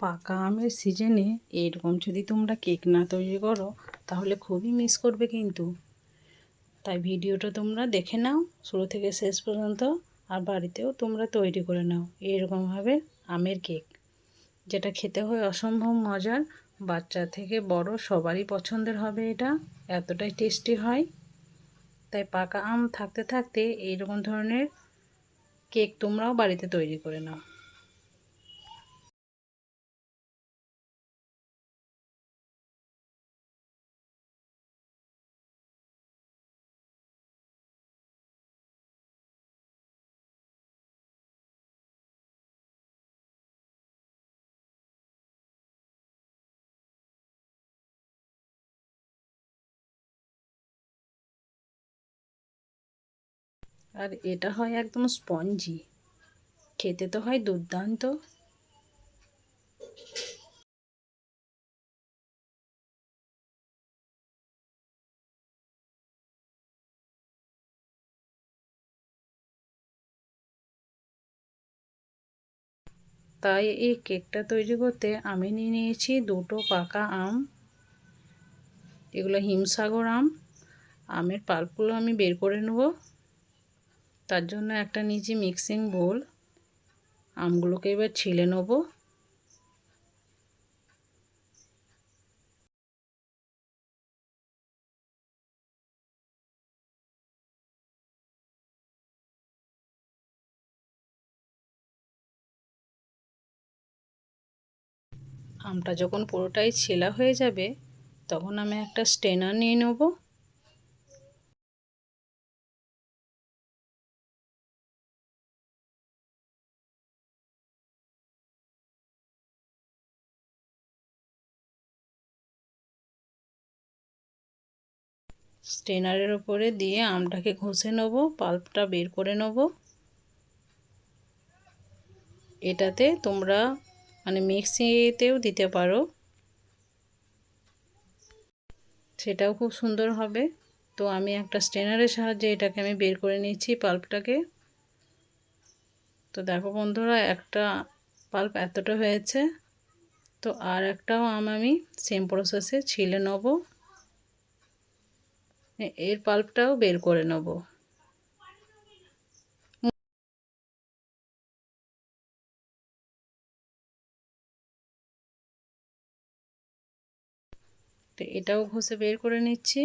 পাকা আমের সিজনে এরকম যদি তোমরা কেক না তৈরি করো, তাহলে খুবই মিস করবে কিন্তু। তাই ভিডিওটা তোমরা দেখে নাও, শুরু থেকে শেষ পর্যন্ত, আর বাড়িতেও তোমরা তৈরি করে নাও এরকমভাবে আমের কেক। যেটা খেতে হয় অসম্ভব মজার, বাচ্চা থেকে বড় সবারই পছন্দের হবে এটা, এতটাই টেস্টি হয়। তাই পাকা আম থাকতে থাকতে এইরকম ধরনের কেক তোমরাও বাড়িতে তৈরি করে নাও। আর এটা হয় একদম স্পঞ্জি। খেতে তো হয় দুর্দান্ত। তাই এই কেকটা তৈরি করতে আমি নিয়ে নিয়েছি দুটো পাকা আম। এগুলো হিমসাগর আম। আমের পাল্পগুলো আমি বের করে নেব। তার জন্য একটা নিচে মিক্সিং বোল আমগুলোকে এবার ছিলে নেব। আমটা যখন পুরোটাই ছেলা হয়ে যাবে, তখন আমি একটা স্টেনার নিয়ে নেব। স্টেনারের ওপরে দিয়ে আমটাকে ঘষে নেব, পাল্পটা বের করে নেব। এটাতে তোমরা মানে মিক্সিতেও দিতে পারো। সেটাও খুব সুন্দর হবে। তো আমি একটা স্টেনারের সাহায্যে এটাকে আমি বের করে নিচ্ছি পাল্পটাকে। তো দেখো বন্ধুরা, একটা পাল্প এতটা হয়েছে। তো আর একটাও আম আমি সেম প্রসেসে ছিলে নেব। এর পাল্পটাও বের করে নেব। এটাও ঘষে বের করে নিচ্ছি।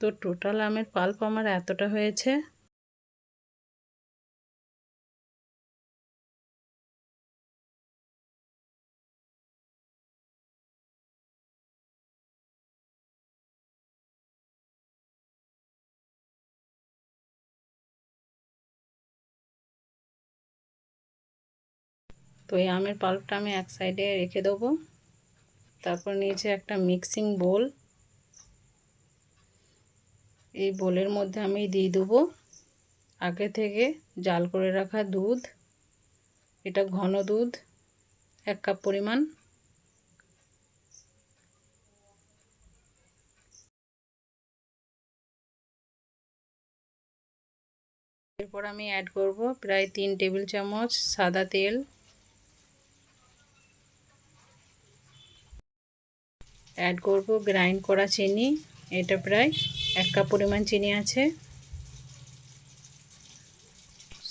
তো টোটাল আমের পাল্প আমার এতটা হয়েছে? তো এই আমের পাল্পটা আমি এক সাইডে রেখে দেবো। তারপর নিয়েছি একটা মিক্সিং বোল এই বোলের মধ্যে আমি দিয়ে দেবো আগে থেকে জাল করে রাখা দুধ। এটা ঘন দুধ, এক কাপ পরিমাণ। এরপর আমি অ্যাড করব প্রায় তিন টেবিল চামচ সাদা তেল। অ্যাড করব গ্রাইন্ড করা চিনি, এটা প্রায় এক কাপ পরিমাণ চিনি আছে।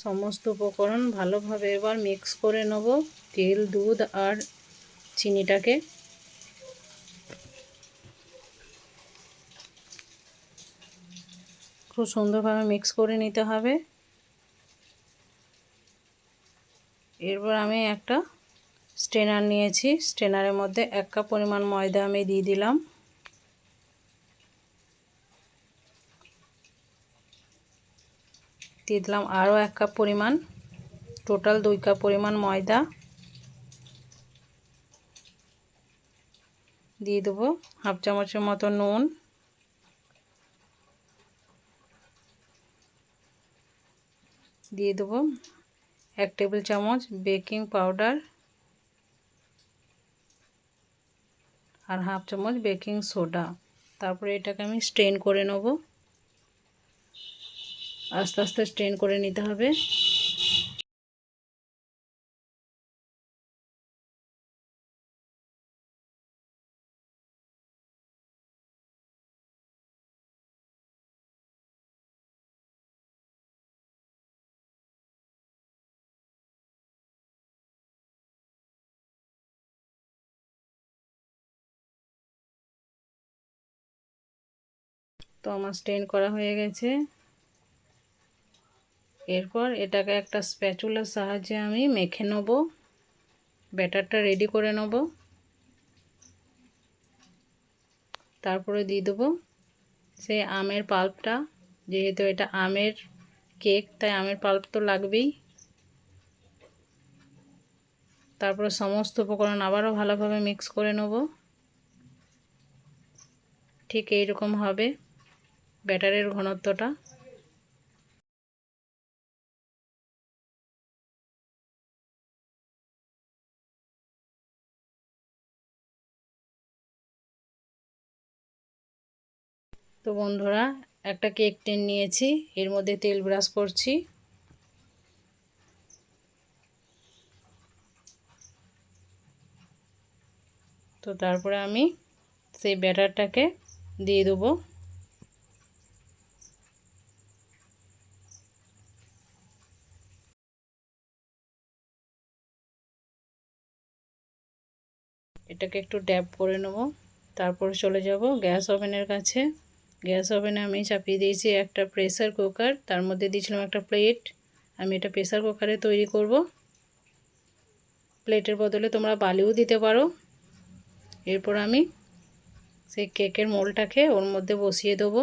সমস্ত উপকরণ ভালোভাবে এবার মিক্স করে নেব তেল, দুধ আর চিনিটাকে। খুব সুন্দরভাবে মিক্স করে নিতে হবে। এরপর আমি একটা স্ট্রেনার নিয়েছি। স্ট্রেনারের মধ্যে এক কাপ পরিমাণ ময়দা আমি দিয়ে দিলাম। দিয়ে দিলাম আরও এক কাপ পরিমাণ, টোটাল দুই কাপ পরিমাণ ময়দা দিয়ে দেবো, হাফ চামচের মতো নুন, দিয়ে দেবো এক টেবিল চামচ বেকিং পাউডার আর হাফ চামচ বেকিং সোডা। তারপরে এটাকে আমি স্ট্রেন করে নেব। আস্তে আস্তে স্ট্রেন করে নিতে হবে। তো আমার স্টেন করা হয়ে গেছে। এরপর এটাকে একটা স্প্যাচুলার সাহায্যে আমি মেখে নেব। ব্যাটারটা রেডি করে নেব। তারপরে দিয়ে দেবো সেই আমের পাল্পটা। যেহেতু এটা আমের কেক, তাই আমের পাল্প তো লাগবেই। তারপরে সমস্ত উপকরণ আবারও ভালোভাবে মিক্স করে নেব। ঠিক এইরকম হবে ব্যাটারের ঘনত্বটা। তো বন্ধুরা, একটা কেক টেন নিয়েছি। এর মধ্যে তেল ব্রাশ করছি। তো তারপরে আমি সেই ব্যাটারটাকে দিয়ে দেবো। এটাকে একটু ড্যাব করে নেব। তারপরে চলে যাব গ্যাস ওভেনের কাছে। গ্যাস ওভেনে আমি চাপিয়ে দিয়েছি একটা প্রেসার কুকার, তার মধ্যে দিয়েছিলাম একটা প্লেট। আমি এটা প্রেসার কুকারে তৈরি করব। প্লেটের বদলে তোমরা বালিও দিতে পারো। এরপর আমি সেই কেকের মোলটাকে ওর মধ্যে বসিয়ে দেবো।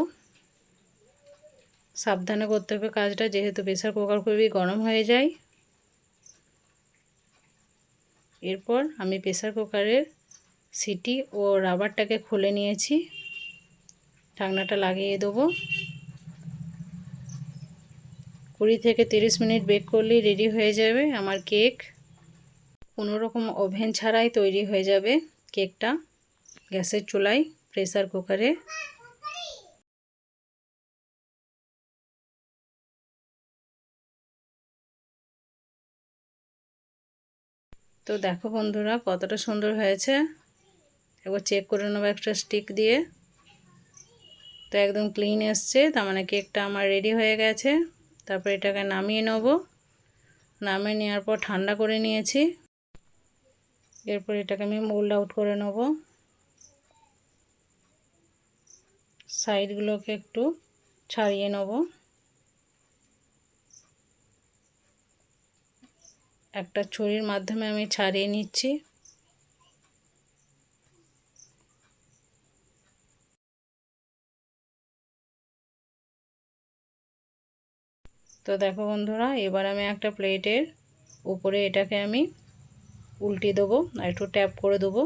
সাবধানে করতে হবে কাজটা, যেহেতু প্রেসার কুকার খুবই গরম হয়ে যায়। এরপর আমি প্রেসার কুকারের সিটি ও রাবারটাকে খুলে নিয়েছি। ঢাকনাটা লাগিয়ে দেবো। কুড়ি থেকে তিরিশ মিনিট বেক করলেই রেডি হয়ে যাবে আমার কেক। কোনো রকম ওভেন ছাড়াই তৈরি হয়ে যাবে কেকটা গ্যাসের চুলায়, প্রেসার কুকারে। তো দেখো বন্ধুরা কতটা সুন্দর হয়েছে। একবার চেক করে নেব একটা স্টিক দিয়ে। তো একদম ক্লিন এসছে। তার মানে কেকটা আমার রেডি হয়ে গেছে। তারপর এটাকে নামিয়ে নেব। নামিয়ে নেওয়ার পর ঠান্ডা করে নিয়েছি। এরপর এটাকে আমি মোল্ড আউট করে নেব। সাইডগুলোকে একটু ছাড়িয়ে নেব। একটা ছুরির মাধ্যমে আমি ছাড়িয়ে নিচ্ছি। তো দেখো বন্ধুরা, এবার আমি একটা প্লেটের উপরে এটাকে আমি উল্টে দেবো আর একটু ট্যাপ করে দেবো।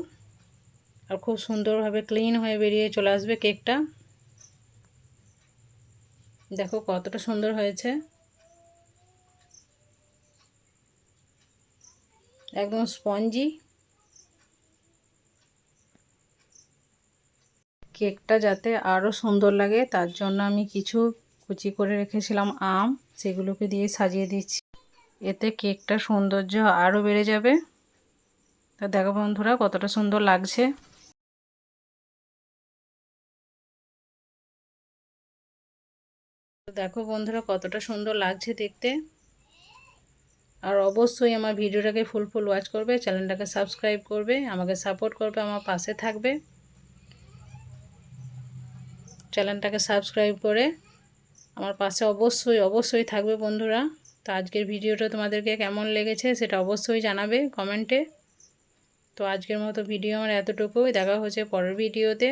আর খুব সুন্দরভাবে ক্লিন হয়ে বেরিয়ে চলে আসবে কেকটা। দেখো কতটা সুন্দর হয়েছে। একদম স্পঞ্জি। কেকটা যাতে আরও সুন্দর লাগে, তার জন্য আমি কিছু কুচি করে রেখেছিলাম আম, সেগুলোকে দিয়ে সাজিয়ে দিচ্ছি। এতে কেকটা সৌন্দর্য আরও বেড়ে যাবে। তা দেখো বন্ধুরা, কতটা সুন্দর লাগছে। দেখো বন্ধুরা, কতটা সুন্দর লাগছে দেখতে। আর অবশ্যই আমার ভিডিওটাকে ফুল ফুল ওয়াচ করবে, চ্যানেলটাকে সাবস্ক্রাইব করবে, আমাকে সাপোর্ট করবে, আমার পাশে থাকবে। চ্যানেলটাকে সাবস্ক্রাইব করে আমার পাশে অবশ্যই অবশ্যই থাকবে বন্ধুরা। তো আজকের ভিডিওটা তোমাদেরকে কেমন লেগেছে সেটা অবশ্যই জানাবে কমেন্টে। তো আজকের মতো ভিডিও আমার এতটুকুই। দেখা হচ্ছে পরের ভিডিওতে।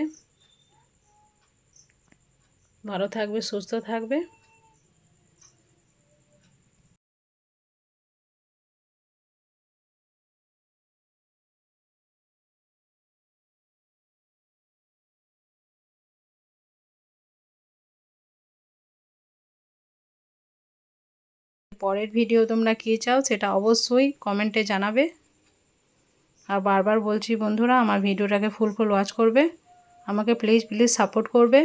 ভালো থাকবে, সুস্থ থাকবে। পরের ভিডিও তোমরা কী চাও সেটা অবশ্যই কমেন্টে জানাবে। আর বারবার বলছি বন্ধুরা, আমার ভিডিওটাকে ফুল ফুল ওয়াচ করবে। আমাকে প্লিজ প্লিজ সাপোর্ট করবে।